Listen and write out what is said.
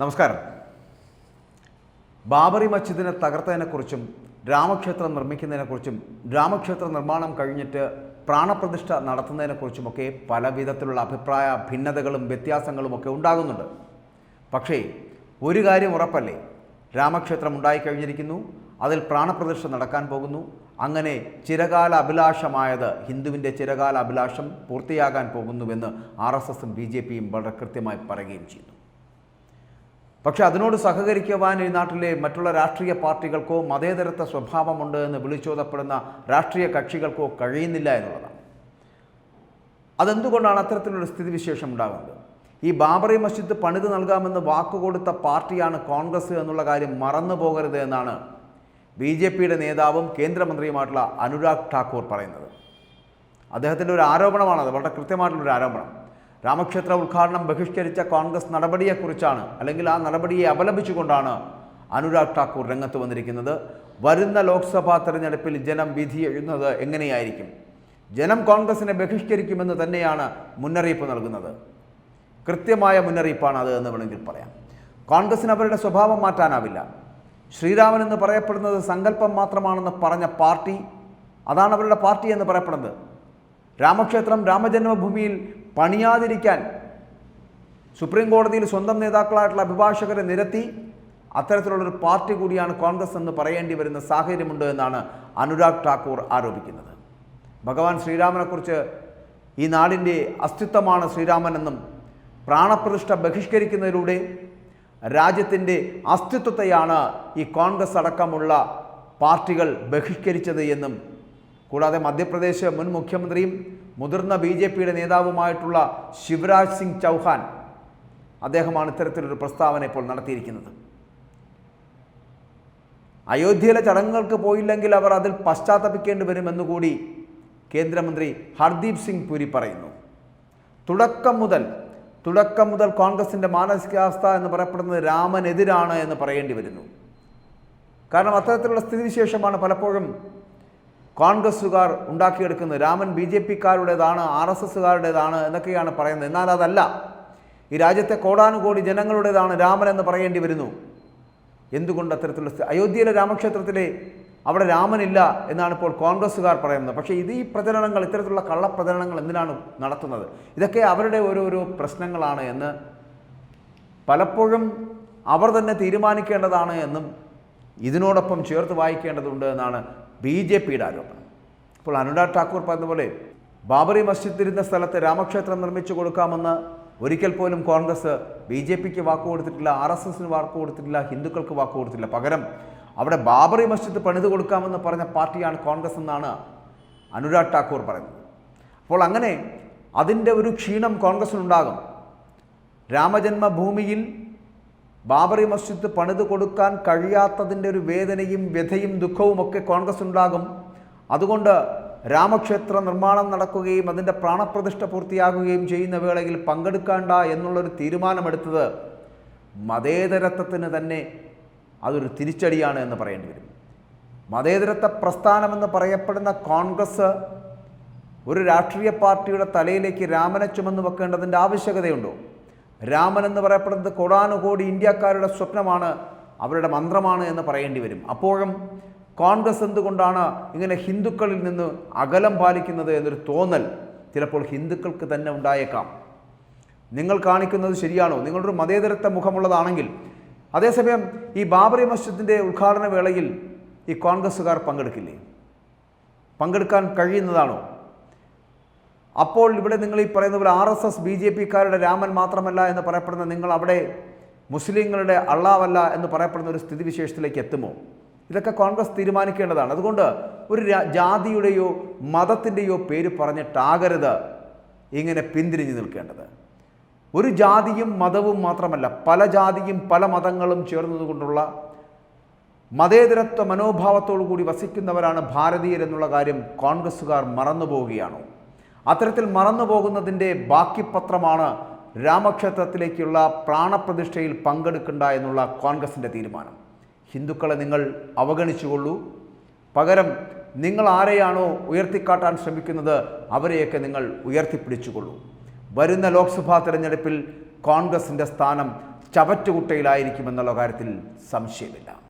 നമസ്കാരം. ബാബറി മസ്ജിദിനെ തകർത്തതിനെക്കുറിച്ചും രാമക്ഷേത്രം നിർമ്മിക്കുന്നതിനെക്കുറിച്ചും രാമക്ഷേത്ര നിർമ്മാണം കഴിഞ്ഞിട്ട് പ്രാണപ്രതിഷ്ഠ നടത്തുന്നതിനെക്കുറിച്ചുമൊക്കെ പല വിധത്തിലുള്ള അഭിപ്രായ ഭിന്നതകളും വ്യത്യാസങ്ങളും ഒക്കെ ഉണ്ടാകുന്നുണ്ട്. പക്ഷേ ഒരു കാര്യം ഉറപ്പല്ലേ? രാമക്ഷേത്രം ഉണ്ടായിക്കഴിഞ്ഞിരിക്കുന്നു അതിൽ പ്രാണപ്രതിഷ്ഠ നടക്കാൻ പോകുന്നു. അങ്ങനെ ചിരകാല അഭിലാഷമായത് ഹിന്ദുവിന്റെ ചിരകാല അഭിലാഷം പൂർത്തിയാകാൻ പോകുന്നുവെന്ന് ആർ എസ് എസും ബി ജെ പിയും വളരെ കൃത്യമായി പറയുകയും ചെയ്യുന്നു. പക്ഷെ അതിനോട് സഹകരിക്കുവാൻ ഈ നാട്ടിലെ മറ്റുള്ള രാഷ്ട്രീയ പാർട്ടികൾക്കോ മതേതരത്വ സ്വഭാവമുണ്ട് എന്ന് വിളിച്ചോതപ്പെടുന്ന രാഷ്ട്രീയ കക്ഷികൾക്കോ കഴിയുന്നില്ല എന്നുള്ളതാണ്. അതെന്തുകൊണ്ടാണ് അത്തരത്തിലൊരു സ്ഥിതിവിശേഷം ഉണ്ടാകുന്നത്? ഈ ബാബറി മസ്ജിദ് പണിത് നൽകാമെന്ന് വാക്കുകൊടുത്ത പാർട്ടിയാണ് കോൺഗ്രസ് എന്നുള്ള കാര്യം മറന്നു പോകരുത് എന്നാണ് ബി ജെ പിയുടെ നേതാവും കേന്ദ്രമന്ത്രിയുമായിട്ടുള്ള അനുരാഗ് ഠാക്കൂർ പറയുന്നത്. അദ്ദേഹത്തിന്റെ ഒരു ആരോപണമാണത് വളരെ കൃത്യമായിട്ടുള്ളൊരു ആരോപണം. രാമക്ഷേത്ര ഉദ്ഘാടനം ബഹിഷ്കരിച്ച കോൺഗ്രസ് നടപടിയെക്കുറിച്ചാണ് അല്ലെങ്കിൽ ആ നടപടിയെ അപലപിച്ചുകൊണ്ടാണ് അനുരാഗ് ഠാക്കൂർ രംഗത്ത് വന്നിരിക്കുന്നത്. വരുന്ന ലോക്സഭാ തെരഞ്ഞെടുപ്പിൽ ജനം വിധി എഴുതുന്നത് എങ്ങനെയായിരിക്കും? ജനം കോൺഗ്രസിനെ ബഹിഷ്കരിക്കുമെന്ന് തന്നെയാണ് മുന്നറിയിപ്പ് നൽകുന്നത്. കൃത്യമായ മുന്നറിയിപ്പാണ് അത് എന്ന് വേണമെങ്കിൽ പറയാം. കോൺഗ്രസിന് അവരുടെ സ്വഭാവം മാറ്റാനാവില്ല. ശ്രീരാമൻ എന്ന് പറയപ്പെടുന്നത് സങ്കല്പം മാത്രമാണെന്ന് പറഞ്ഞ പാർട്ടി അതാണ് അവരുടെ പാർട്ടി എന്ന് പറയപ്പെടുന്നത്. രാമക്ഷേത്രം രാമജന്മഭൂമിയിൽ പണിയാതിരിക്കാൻ സുപ്രീം കോടതിയിൽ സ്വന്തം നേതാക്കളായിട്ടുള്ള അഭിഭാഷകരെ നിരത്തി അത്തരത്തിലുള്ളൊരു പാർട്ടി കൂടിയാണ് കോൺഗ്രസ് എന്ന് പറയേണ്ടി വരുന്ന സാഹചര്യമുണ്ട് എന്നാണ് അനുരാഗ് ഠാക്കൂർ ആരോപിക്കുന്നത്. ഭഗവാൻ ശ്രീരാമനെക്കുറിച്ച് ഈ നാടിന്റെ അസ്തിത്വമാണ് ശ്രീരാമനെന്നും പ്രാണപ്രതിഷ്ഠ ബഹിഷ്കരിക്കുന്നതിലൂടെ രാജ്യത്തിന്റെ അസ്തിത്വത്തെയാണ് ഈ കോൺഗ്രസ് അടക്കമുള്ള പാർട്ടികൾ ബഹിഷ്കരിച്ചത് എന്നും കൂടാതെ മധ്യപ്രദേശ് മുൻ മുഖ്യമന്ത്രിയും മുതിർന്ന ബി ജെ പിയുടെ നേതാവുമായിട്ടുള്ള ശിവരാജ് സിംഗ് ചൗഹാൻ അദ്ദേഹമാണ് ഇത്തരത്തിലൊരു പ്രസ്താവന ഇപ്പോൾ നടത്തിയിരിക്കുന്നത്. അയോധ്യയിലെ ചടങ്ങുകൾക്ക് പോയില്ലെങ്കിൽ അവർ അതിൽ പശ്ചാത്തപിക്കേണ്ടി വരുമെന്നുകൂടി കേന്ദ്രമന്ത്രി ഹർദീപ് സിംഗ് പുരി പറയുന്നു. തുടക്കം മുതൽ തുടക്കം മുതൽ കോൺഗ്രസിന്റെ മാനസികാവസ്ഥ എന്ന് പറയപ്പെടുന്നത് രാമനെതിരാണ് എന്ന് പറയേണ്ടി വരുന്നു. കാരണം അത്തരത്തിലുള്ള സ്ഥിതിവിശേഷമാണ് പലപ്പോഴും കോൺഗ്രസ്സുകാർ ഉണ്ടാക്കിയെടുക്കുന്നത് രാമൻ ബി ജെ പിക്കാരുടേതാണ് ആർ എസ് എസ്സുകാരുടേതാണ് എന്നൊക്കെയാണ് പറയുന്നത്. എന്നാൽ അതല്ല. ഈ രാജ്യത്തെ കോടാനുകോടി ജനങ്ങളുടേതാണ് രാമൻ എന്ന് പറയേണ്ടി വരുന്നു. എന്തുകൊണ്ട് അത്തരത്തിലുള്ള അയോധ്യയിലെ രാമക്ഷേത്രത്തിലെ അവിടെ രാമനില്ല എന്നാണ് ഇപ്പോൾ കോൺഗ്രസ്സുകാർ പറയുന്നത്. പക്ഷേ ഇത് ഈ പ്രചരണങ്ങൾ ഇത്തരത്തിലുള്ള കള്ളപ്രചരണങ്ങൾ എന്തിനാണ് നടത്തുന്നത്? ഇതൊക്കെ അവരുടെ ഓരോരോ പ്രശ്നങ്ങളാണ് എന്ന് പലപ്പോഴും അവർ തന്നെ തീരുമാനിക്കേണ്ടതാണ് എന്നും ഇതിനോടൊപ്പം ചേർത്ത് വായിക്കേണ്ടതുണ്ട് എന്നാണ് ബി ജെ പിയുടെ ആരോപണം. അപ്പോൾ അനുരാഗ് ഠാക്കൂർ പറഞ്ഞതുപോലെ ബാബറി മസ്ജിദ് ഇരുന്ന സ്ഥലത്ത് രാമക്ഷേത്രം നിർമ്മിച്ചു കൊടുക്കാമെന്ന് ഒരിക്കൽ പോലും കോൺഗ്രസ് ബി ജെ പിക്ക് വാക്ക് കൊടുത്തിട്ടില്ല ആർ എസ് എസിന് വാക്ക് കൊടുത്തിട്ടില്ല ഹിന്ദുക്കൾക്ക് വാക്ക് കൊടുത്തിട്ടില്ല. പകരം അവിടെ ബാബറി മസ്ജിദ് പണിത് കൊടുക്കാമെന്ന് പറഞ്ഞ പാർട്ടിയാണ് കോൺഗ്രസ് എന്നാണ് അനുരാഗ് ഠാക്കൂർ പറയുന്നത്. അപ്പോൾ അങ്ങനെ അതിന്റെ ഒരു ക്ഷീണം കോൺഗ്രസ്സിനുണ്ടാകും. രാമജന്മഭൂമിയിൽ ബാബറി മസ്ജിദ് പണിത് കൊടുക്കാൻ കഴിയാത്തതിന്റെ ഒരു വേദനയും വ്യഥയും ദുഃഖവും ഒക്കെ കോൺഗ്രസ് ഉണ്ടാകും. അതുകൊണ്ട് രാമക്ഷേത്ര നിർമ്മാണം നടക്കുകയും അതിന്റെ പ്രാണപ്രതിഷ്ഠ പൂർത്തിയാകുകയും ചെയ്യുന്ന വേളയിൽ പങ്കെടുക്കേണ്ട എന്നുള്ളൊരു തീരുമാനമെടുത്തത് മതേതരത്വത്തിന് തന്നെ അതൊരു തിരിച്ചടിയാണ് എന്ന് പറയേണ്ടി വരും. മതേതരത്വ പ്രസ്ഥാനമെന്ന് പറയപ്പെടുന്ന കോൺഗ്രസ് ഒരു രാഷ്ട്രീയ പാർട്ടിയുടെ തലയിലേക്ക് രാമനെ ചുമന്ന് വെക്കേണ്ടതിന്റെ ആവശ്യകതയുണ്ടോ? രാമൻ എന്ന് പറയപ്പെടുന്നത് കോടാനുകോടി ഇന്ത്യക്കാരുടെ സ്വപ്നമാണ് അവരുടെ മന്ത്രമാണ് എന്ന് പറയേണ്ടി വരും. അപ്പോഴും കോൺഗ്രസ് എന്തുകൊണ്ടാണ് ഇങ്ങനെ ഹിന്ദുക്കളിൽ നിന്ന് അകലം പാലിക്കുന്നത് എന്നൊരു തോന്നൽ ചിലപ്പോൾ ഹിന്ദുക്കൾക്ക് തന്നെ ഉണ്ടായേക്കാം. നിങ്ങൾ കാണിക്കുന്നത് ശരിയാണോ? നിങ്ങളൊരു മതേതരത്വ മുഖമുള്ളതാണെങ്കിൽ. അതേസമയം ഈ ബാബറി മസ്ജിദിന്റെ ഉദ്ഘാടന വേളയിൽ ഈ കോൺഗ്രസ്സുകാർ പങ്കെടുക്കില്ലേ? പങ്കെടുക്കാൻ കഴിയുന്നതാണോ? അപ്പോൾ ഇവിടെ നിങ്ങൾ ഈ പറയുന്ന പോലെ R S S B J പിക്കാരുടെ Raman മാത്രമല്ല എന്ന് പറയപ്പെടുന്ന നിങ്ങൾ അവിടെ മുസ്ലിങ്ങളുടെ അള്ളാവല്ല എന്ന് പറയപ്പെടുന്ന ഒരു സ്ഥിതിവിശേഷത്തിലേക്ക് എത്തുമോ? ഇതൊക്കെ കോൺഗ്രസ് തീരുമാനിക്കേണ്ടതാണ്. അതുകൊണ്ട് ഒരു ജാതിയുടെയോ മതത്തിന്റെയോ പേര് പറഞ്ഞിട്ടാകരുത്. ഇങ്ങനെ പിന്തിരിഞ്ഞു നിൽക്കേണ്ടത്. ഒരു ജാതിയും മതവും മാത്രമല്ല പല ജാതിയും പല മതങ്ങളും ചേർന്നതുകൊണ്ടുള്ള മതേതരത്വ മനോഭാവത്തോടു കൂടി വസിക്കുന്നവരാണ് ഭാരതീയരെന്നുള്ള കാര്യം കോൺഗ്രസ്സുകാർ മറന്നു പോവുകയാണോ അത്തരത്തിൽ മറന്നു പോകുന്നതിന്റെ ബാക്കി പത്രമാണ് രാമക്ഷേത്രത്തിലേക്കുള്ള പ്രാണപ്രതിഷ്ഠയിൽ പങ്കെടുക്കണ്ട എന്നുള്ള കോൺഗ്രസിന്റെ തീരുമാനം. ഹിന്ദുക്കളെ നിങ്ങൾ അവഗണിച്ചുകൊള്ളൂ. പകരം നിങ്ങൾ ആരെയാണോ ഉയർത്തിക്കാട്ടാൻ ശ്രമിക്കുന്നത് അവരെയൊക്കെ നിങ്ങൾ ഉയർത്തിപ്പിടിച്ചുകൊള്ളൂ. വരുന്ന ലോക്സഭാ തെരഞ്ഞെടുപ്പിൽ കോൺഗ്രസിന്റെ സ്ഥാനം ചവറ്റുകുട്ടയിലായിരിക്കുമെന്നുള്ള കാര്യത്തിൽ സംശയമില്ല.